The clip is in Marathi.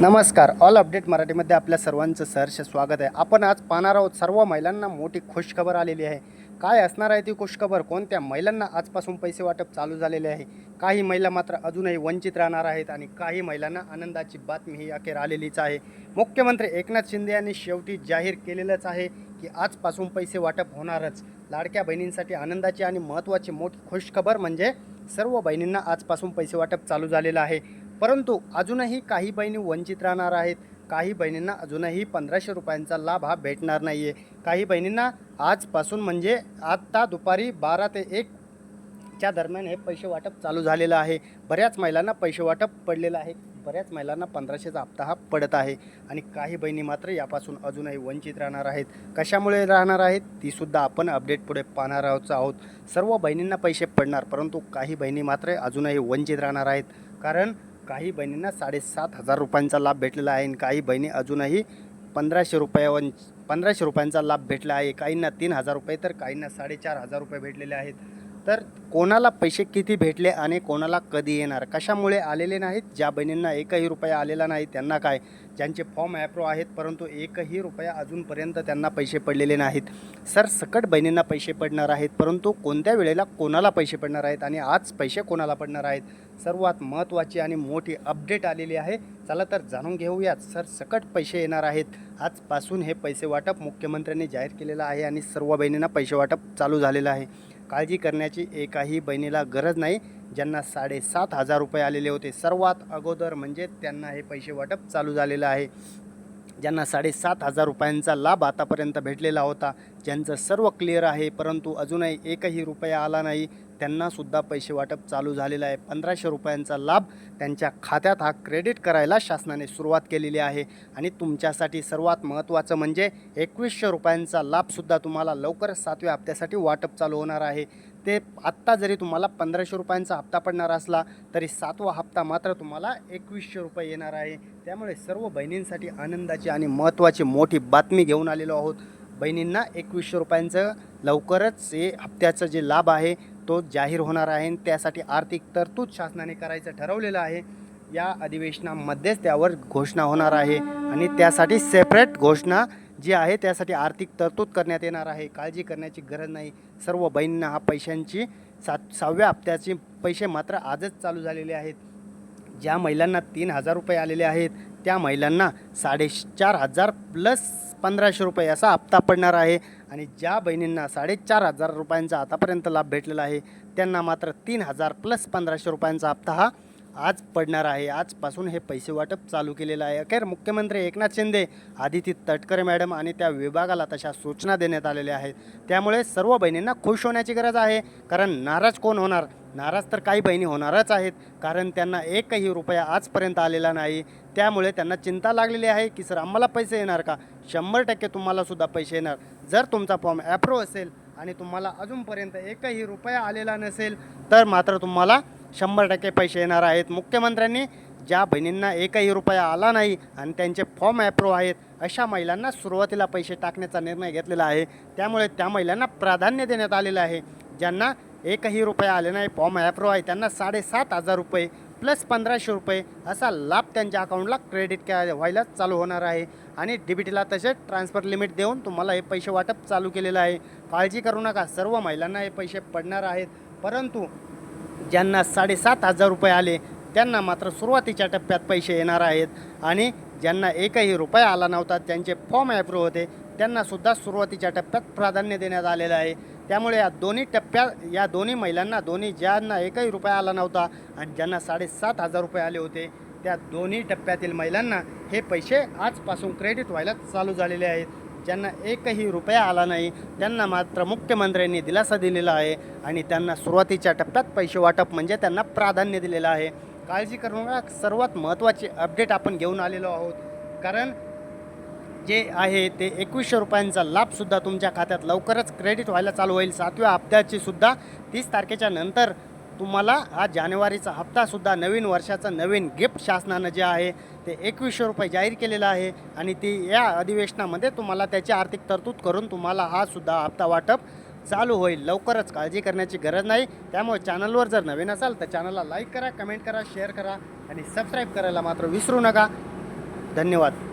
नमस्कार. ऑल अपडेट मराठीमध्ये आपल्या सर्वांचं सहर्ष स्वागत आहे. आपण आज पाहणार आहोत सर्व महिलांना मोठी खुशखबर आलेली आहे. काय असणार आहे ती खुशखबर? कोणत्या महिलांना आजपासून पैसे वाटप चालू झालेले आहे? काही महिला मात्र अजूनही वंचित राहणार आहेत आणि काही महिलांना आनंदाची बातमी ही अखेर आलेलीच आहे. मुख्यमंत्री एकनाथ शिंदे यांनी शेवटी जाहीर केलेलंच आहे की आजपासून पैसे वाटप होणारच. लाडक्या बहिणींसाठी आनंदाची आणि महत्त्वाची मोठी खुशखबर म्हणजे सर्व बहिणींना आजपासून पैसे वाटप चालू झालेलं आहे. परंतु अजूनही काही बहिणी वंचित राहणार आहेत. काही बहिणींना अजूनही पंधराशे रुपयांचा लाभ हा भेटणार नाही आहे काही बहिणींना आजपासून म्हणजे आत्ता दुपारी बारा ते एक च्या दरम्यान हे पैसे वाटप चालू झालेलं आहे. बऱ्याच महिलांना पैसे वाटप पडलेलं आहे. बऱ्याच महिलांना पंधराशेचा हप्ता हा पडत आहे. आणि काही बहिणी मात्र यापासून अजूनही वंचित राहणार आहेत. कशामुळे राहणार आहेत? तीसुद्धा आपण अपडेट पुढे पाहणार आहोत आहोत. सर्व बहिणींना पैसे पडणार परंतु काही बहिणी मात्र अजूनही वंचित राहणार आहेत. कारण काही बहिणींना साडेसात हजार रुपयांचा लाभ भेटलेला आहे आणि काही बहिणी अजूनही पंधराशे रुपयावर पंधराशे रुपयांचा लाभ भेटला आहे. काहींना तीन हजार रुपये तर काहींना साडेचार हजार रुपये भेटलेले आहेत. तर कोणाला पैसे किती भेटले आणि कोणाला कधी येणार? कशामुळे आलेले नाहीत? ज्या बहिणींना एकही रुपया आलेला नाही त्यांना काय? ज्यांचे फॉर्म ॲप्रो आहेत परंतु एकही रुपया अजूनपर्यंत त्यांना पैसे पडलेले नाहीत. सर सकट बहिणींना पैसे पडणार आहेत परंतु कोणत्या वेळेला कोणाला पैसे पडणार आहेत आणि आज पैसे कोणाला पडणार आहेत? सर्वात महत्त्वाची आणि मोठी अपडेट आलेली आहे. चला तर जाणून घेऊयात. सर सकट पैसे येणार आहेत. आजपासून हे पैसे वाटप मुख्यमंत्र्यांनी जाहीर केलेलं आहे आणि सर्व बहिणींना पैसे वाटप चालू झालेलं आहे. काळजी करण्याची एकाही बहिणीला गरज नाही. ज्यांना साडेसात हजार रुपये आलेले होते. सर्वात अगोदर म्हणजे त्यांना हे पैसे वाटप चालू झालेलं आहे. ज्यांना साडेसात हजार रुपयांचा लाभ आतापर्यंत भेटलेला होता. ज्यांचं सर्व क्लिअर आहे परंतु अजूनही एकही रुपया आला नाही. त्यांनासुद्धा पैसे वाटप चालू झालेलं आहे. पंधराशे रुपयांचा लाभ त्यांच्या खात्यात हा क्रेडिट करायला शासनाने सुरुवात केलेली आहे. आणि तुमच्यासाठी सर्वात महत्त्वाचं म्हणजे एकवीसशे रुपयांचा लाभसुद्धा तुम्हाला लवकरच सातव्या हप्त्यासाठी वाटप चालू होणार आहे. ते आत्ता जरी तुम्हाला पंधराशे रुपयांचा हप्ता पडणार असला तरी सातवा हप्ता मात्र तुम्हाला एकवीसशे रुपये येणार आहे. त्यामुळे सर्व बहिणींसाठी आनंदाची आणि महत्त्वाची मोठी बातमी घेऊन आलेलो आहोत. बहिणींना एकवीसशे रुपयांचं लवकरच हे हप्त्याचं जे लाभ आहे तो जाहीर होणार आहे. आणि त्यासाठी आर्थिक तरतूद शासनाने करायचं ठरवलेलं आहे. या अधिवेशनामध्येच त्यावर घोषणा होणार आहे आणि त्यासाठी सेपरेट घोषणा जी आहे त्यासाठी आर्थिक तरतूद करण्यात येणार आहे. काळजी करण्याची गरज नाही. सर्व बहिणींना हा पैशांची सात सहाव्या हप्त्याचे पैसे मात्र आजच चालू झालेले आहेत. ज्या महिलांना तीन हजार रुपये आलेले आहेत त्या महिलांना साडेचार हजार प्लस पंधराशे रुपये असा हप्ता पडणार आहे. आणि ज्या बहिणींना साडेचार हजार रुपयांचा आतापर्यंत लाभ भेटलेला आहे त्यांना मात्र तीन हजार प्लस पंधराशे रुपयांचा हप्ता हा आज पडणार आहे. आजपासून हे पैसे वाटप चालू केलेलं आहे. अखेर मुख्यमंत्री एकनाथ शिंदे आदिती तटकरे मॅडम आणि त्या विभागाला तशा सूचना देण्यात आलेल्या आहेत. त्यामुळे सर्व बहिणींना खुश होण्याची गरज आहे. कारण नाराज कोण होणार? नाराज तर काही बहिणी होणारच आहेत. कारण त्यांना एकही रुपया आजपर्यंत आलेला नाही. त्यामुळे त्यांना चिंता लागलेली आहे की सर आम्हाला पैसे येणार का? शंभर टक्के तुम्हालासुद्धा पैसे येणार. जर तुमचा फॉर्म ॲप्रो असेल आणि तुम्हाला अजूनपर्यंत एकही रुपया आलेला नसेल तर मात्र तुम्हाला शंभर टक्के पैसे येणार आहेत. मुख्यमंत्र्यांनी ज्या बहिणींना एकही रुपया आला नाही आणि त्यांचे फॉर्म ॲप्रो आहेत अशा महिलांना सुरुवातीला पैसे टाकण्याचा निर्णय घेतलेला आहे. त्यामुळे त्या महिलांना प्राधान्य देण्यात आलेलं आहे. ज्यांना एकही रुपया आले नाही फॉर्म ॲप्रो आहे त्यांना साडेसात हजार रुपये प्लस पंधराशे रुपये असा लाभ त्यांच्या अकाउंटला क्रेडिट क्या व्हायला चालू होणार आहे. आणि डी बी टीला तसेच ट्रान्सफर लिमिट देऊन तुम्हाला हे पैसे वाटप चालू केलेलं आहे. काळजी करू नका सर्व महिलांना हे पैसे पडणार आहेत. परंतु ज्यांना साडेसात हजार रुपये आले त्यांना मात्र सुरुवातीच्या टप्प्यात पैसे येणार आहेत. आणि ज्यांना एकही रुपया आला नव्हता त्यांचे फॉर्म ॲप्रूव्ह होते त्यांनासुद्धा सुरुवातीच्या टप्प्यात प्राधान्य देण्यात आलेलं आहे. त्यामुळे या दोन्ही टप्प्यात या दोन्ही महिलांना दोन्ही ज्यांना एकही रुपया आला नव्हता आणि ज्यांना साडेसात हजार रुपये आले होते त्या दोन्ही टप्प्यातील महिलांना हे पैसे आजपासून क्रेडिट व्हायला चालू झालेले आहेत. ज्यांना एकही रुपया आला नाही त्यांना मात्र मुख्यमंत्र्यांनी दिलासा दिलेला आहे आणि त्यांना सुरुवातीच्या टप्प्यात पैसे वाटप म्हणजे त्यांना प्राधान्य दिलेलं आहे. काळजी करू नका सर्वात महत्त्वाचे अपडेट आपण घेऊन आलेलो आहोत. कारण जे आहे ते एकवीसशे रुपयांचा लाभसुद्धा तुमच्या खात्यात लवकरच क्रेडिट व्हायला चालू होईल. सातव्या हप्त्याचीसुद्धा तीस तारखेच्या नंतर तुम्हाला हा जानेवारीचा हप्तासुद्धा नवीन वर्षाचं नवीन गिफ्ट शासनानं जे आहे ते एकवीसशे रुपये जाहीर केलेलं आहे आणि ती या अधिवेशनामध्ये तुम्हाला त्याची आर्थिक तरतूद करून तुम्हाला हा सुद्धा हप्ता वाटप चालू होईल. लवकरच काळजी करण्याची गरज नाही. त्यामुळे चॅनलवर जर नवीन असाल तर चॅनलला लाईक करा कमेंट करा शेअर करा आणि सबस्क्राईब करायला मात्र विसरू नका. धन्यवाद.